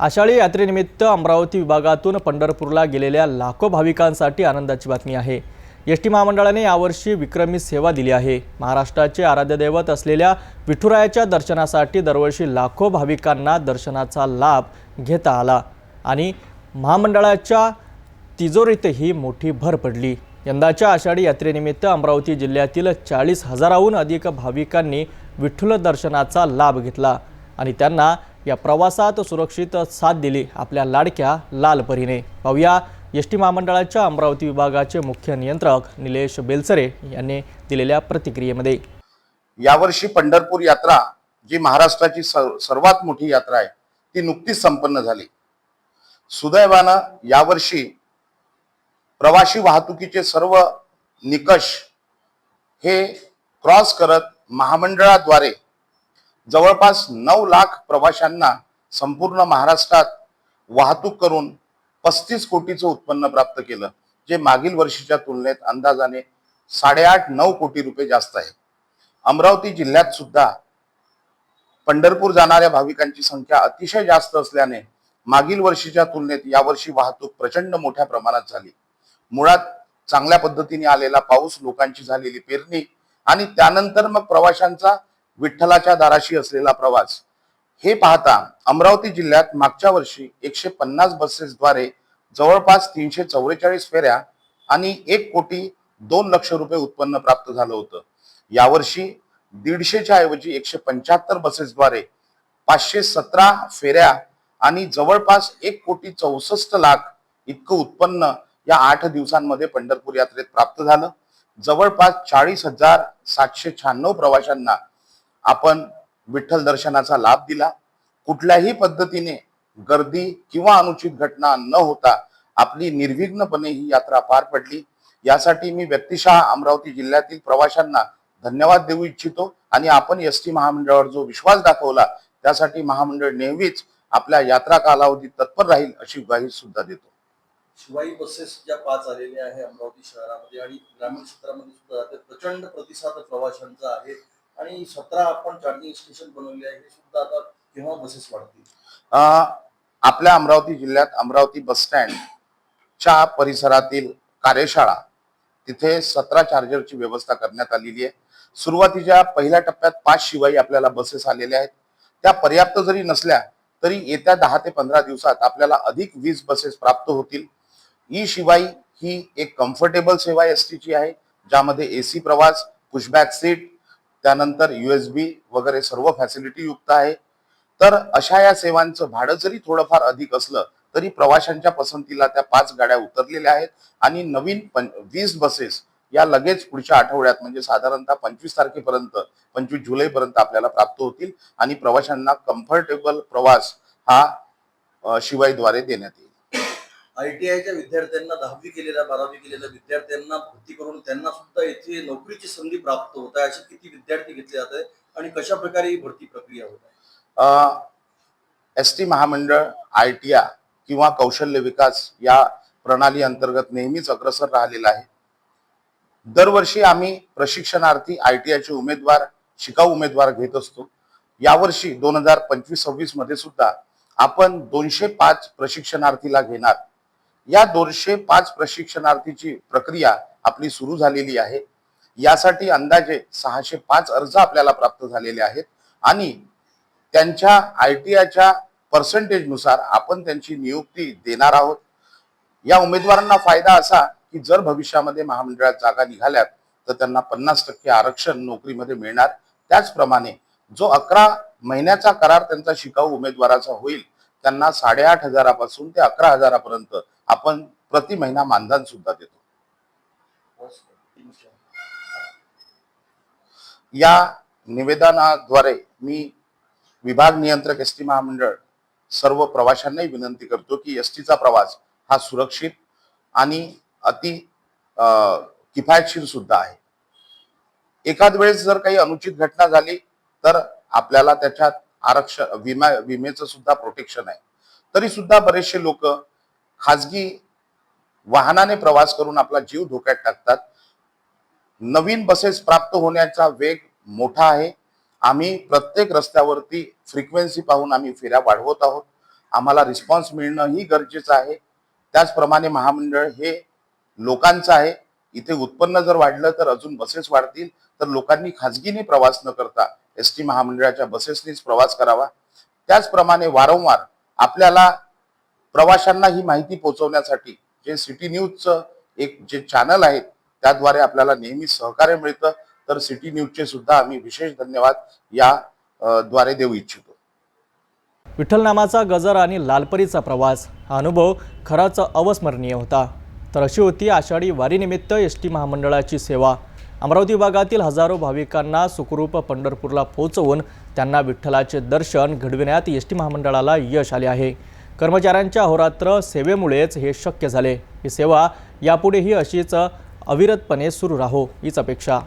आषाढी यात्रेनिमित्त अमरावती विभागातून पंढरपूरला गेलेल्या लाखो भाविकांसाठी आनंदाची बातमी आहे. एस टी महामंडळाने यावर्षी विक्रमी सेवा दिली आहे. महाराष्ट्राचे आराध्यदैवत असलेल्या विठुरायाच्या दर्शनासाठी दरवर्षी लाखो भाविकांना दर्शनाचा लाभ घेता आला आणि महामंडळाच्या तिजोरीतही मोठी भर पडली. यंदाच्या आषाढी यात्रेनिमित्त अमरावती जिल्ह्यातील चाळीस हजाराहून अधिक भाविकांनी विठ्ठल दर्शनाचा लाभ घेतला आणि त्यांना या प्रवासात सुरक्षित साथ दिली आपल्या लाडक्या लालपरीने पाहूया एस टी महामंडळाच्या अमरावती विभागाचे मुख्य नियंत्रक निलेश बेलसरे यांनी दिलेल्या प्रतिक्रियेमध्ये. यावर्षी पंढरपूर यात्रा जी महाराष्ट्राची स- सर्वात मोठी यात्रा आहे ती नुकतीच संपन्न झाली. सुदैवानं यावर्षी प्रवाशी वाहतुकीचे सर्व निकष हे क्रॉस करत महामंडळाद्वारे जवळपास नऊ लाख प्रवाशांना संपूर्ण महाराष्ट्रात वाहतूक करून पस्तीस कोटीचं उत्पन्न प्राप्त केलं जे मागील वर्षीच्या तुलनेत अंदाजाने साडेआठ नऊ कोटी रुपये जास्त आहे. अमरावती जिल्ह्यात सुद्धा पंढरपूर जाणाऱ्या भाविकांची संख्या अतिशय जास्त असल्याने मागील वर्षीच्या तुलनेत यावर्षी वाहतूक प्रचंड मोठ्या प्रमाणात झाली. मुळात चांगल्या पद्धतीने आलेला पाऊस लोकांची झालेली पेरणी आणि त्यानंतर मग प्रवाशांचा विठ्ठलाच्या दाराशी असलेला प्रवास. हे पाहता अमरावती जिल्ह्यात मागच्या वर्षी एकशे पन्नास बसेसद्वारे जवळपास तीनशे चौवेचाळीस फेऱ्या आणि एक कोटी दोन लक्ष रुपये उत्पन्न प्राप्त झालं होतं. यावर्षी दीडशेच्या ऐवजी एकशे पंच्याहत्तर बसेसद्वारे पाचशे सतरा फेऱ्या आणि जवळपास एक कोटी चौसष्ट लाख इतकं उत्पन्न या आठ दिवसांमध्ये पंढरपूर यात्रेत प्राप्त झालं. जवळपास चाळीस हजार सातशे शहाण्णव प्रवाशांना आपण विठ्ठल दर्शनाचा लाभ दिला. कुठल्याही पद्धतीने गर्दी किंवा अनुचित घटना न होता आपली निर्विघ्नपणे ही यात्रा पार पडली. यासाठी मी व्यक्तिशः अमरावती जिल्ह्यातील प्रवाशांना धन्यवाद देऊ इच्छितो आणि आपण एस टी महामंडळावर जो विश्वास दाखवला त्यासाठी महामंडळ नेहमीच आपल्या यात्रा कालावधीत तत्पर राहील अशी ग्वाही सुद्धा देतो. शिवाई बसेस ज्या पाच आलेल्या आहे अमरावती शहरामध्ये आणि ग्रामीण क्षेत्रामध्ये सुद्धा प्रचंड प्रतिसाद प्रवाशांचा आहे. आणि सतरा आपण चार्जिंग स्टेशन बनवले आहे हे सुद्धा आता केव्हा बसेस वाढतील? आपल्या अमरावती जिल्ह्यात अमरावती बस स्टँडच्या परिसरातील कार्यशाळा तिथे सतरा चार्जरची व्यवस्था करण्यात आलेली आहे. सुरुवातीच्या पहिल्या टप्प्यात पाच शिवाई आपल्याला बसेस आलेल्या आहेत. त्या पर्याप्त जरी नसल्या तरी येत्या दहा ते पंधरा दिवसात आपल्याला अधिक वीस बसेस प्राप्त होतील. ई शिवाई ही एक कम्फर्टेबल सेवा एस टीची आहे ज्यामध्ये एसी प्रवास पुशबॅक सीट त्यानंतर युएसबी वगैरे सर्व फॅसिलिटी युक्त आहे. तर अशा या सेवांचं भाडं जरी थोडंफार अधिक असलं तरी प्रवाशांच्या पसंतीला त्या पाच गाड्या उतरलेल्या आहेत. आणि नवीन वीस बसेस या लगेच पुढच्या आठवड्यात म्हणजे साधारणतः पंचवीस तारखेपर्यंत पंचवीस जुलैपर्यंत आपल्याला प्राप्त होतील. आणि प्रवाशांना कम्फर्टेबल प्रवास हा शिवायद्वारे देण्यात येईल. आयटीआयच्या विद्यार्थ्यांना दहावी केलेल्या बारावी केलेल्या विद्यार्थ्यांना भरती करून त्यांना सुद्धा येथे नोकरीची संधी प्राप्त होत आहे. असे किती विद्यार्थी घेतले जात आहे आणि कशा प्रकारे ही भरती प्रक्रिया होत आहे? एस टी महामंडळ आय टी आय किंवा कौशल्य विकास या प्रणाली अंतर्गत नेहमीच अग्रसर राहिलेला आहे. दरवर्षी आम्ही प्रशिक्षणार्थी आय टी आयचे उमेदवार शिकाऊ उमेदवार घेत असतो. यावर्षी दोन हजार पंचवीस सव्वीसमध्ये सुद्धा आपण दोनशे पाच प्रशिक्षणार्थीला घेणार. या दोनशे पाच प्रशिक्षणार्थीची प्रक्रिया आपली सुरू झालेली आहे. यासाठी अंदाजे सहाशे पाच अर्ज आपल्याला प्राप्त झालेले आहेत आणि त्यांच्या आय टी आयच्या पर्सेंटेजनुसार आपण त्यांची नियुक्ती देणार आहोत. या उमेदवारांना फायदा असा की जर भविष्यामध्ये महामंडळात जागा निघाल्यात तर त्यांना पन्नास टक्के आरक्षण नोकरीमध्ये मिळणार. त्याचप्रमाणे जो अकरा महिन्याचा करार त्यांचा शिकाऊ उमेदवाराचा होईल त्यांना साडेआठ हजारापासून ते अकरा हजारापर्यंत आपण प्रति महिना मानधन सुद्धा देतो. या निवेदनाद्वारे मी विभाग नियंत्रक एस टी महामंडळ सर्व प्रवाशांनाही विनंती करतो की एस टीचा प्रवास हा सुरक्षित आणि अति किफायतशीर सुद्धा आहे. एखाद वेळेस जर काही अनुचित घटना झाली तर आपल्याला त्याच्यात आरक्षण विमा विमेचं सुद्धा प्रोटेक्शन आहे. तरी सुद्धा बरेचसे लोक खाजगी वाहनाने प्रवास करून आपला जीव धोक्यात टाकतात. नवीन बसेस प्राप्त होण्याचा वेग मोठा आहे. आम्ही प्रत्येक रस्त्यावरती फ्रिक्वेन्सी पाहून आम्ही फेऱ्या वाढवत आहोत. आम्हाला रिस्पॉन्स मिळणं ही गरजेचं आहे. त्याचप्रमाणे महामंडळ हे लोकांचं आहे. इथे उत्पन्न जर वाढलं तर अजून बसेस वाढतील. तर लोकांनी खाजगीने प्रवास न करता एस टी महामंडळाच्या बसेसनीच प्रवास करावा. त्याचप्रमाणे वारंवार आपल्याला प्रवाशांना ही माहिती पोहोचवण्यासाठी जे सिटी न्यूजचं एक जे चॅनल आहे त्याद्वारे आपल्याला नेहमी सहकार्य मिळतं. तर सिटी न्यूजचे सुद्धा आम्ही विशेष धन्यवाद या द्वारे देऊ इच्छितो. विठ्ठल नामाचा गजर आणि लालपरीचा प्रवास हा अनुभव खराच अवस्मरणीय होता. तर अशी होती आषाढी वारीनिमित्त एस टी महामंडळाची सेवा. अमरावती विभागातील हजारो भाविकांना सुखरूप पंढरपूरला पोहोचवून त्यांना विठ्ठलाचे दर्शन घडविण्यात एस टी महामंडळाला यश आले आहे. कर्मचाऱ्यांच्या अहोरात्र सेवेमुळेच हे शक्य झाले. ही सेवा यापुढेही अशीच अविरतपणे सुरू राहो हीच अपेक्षा.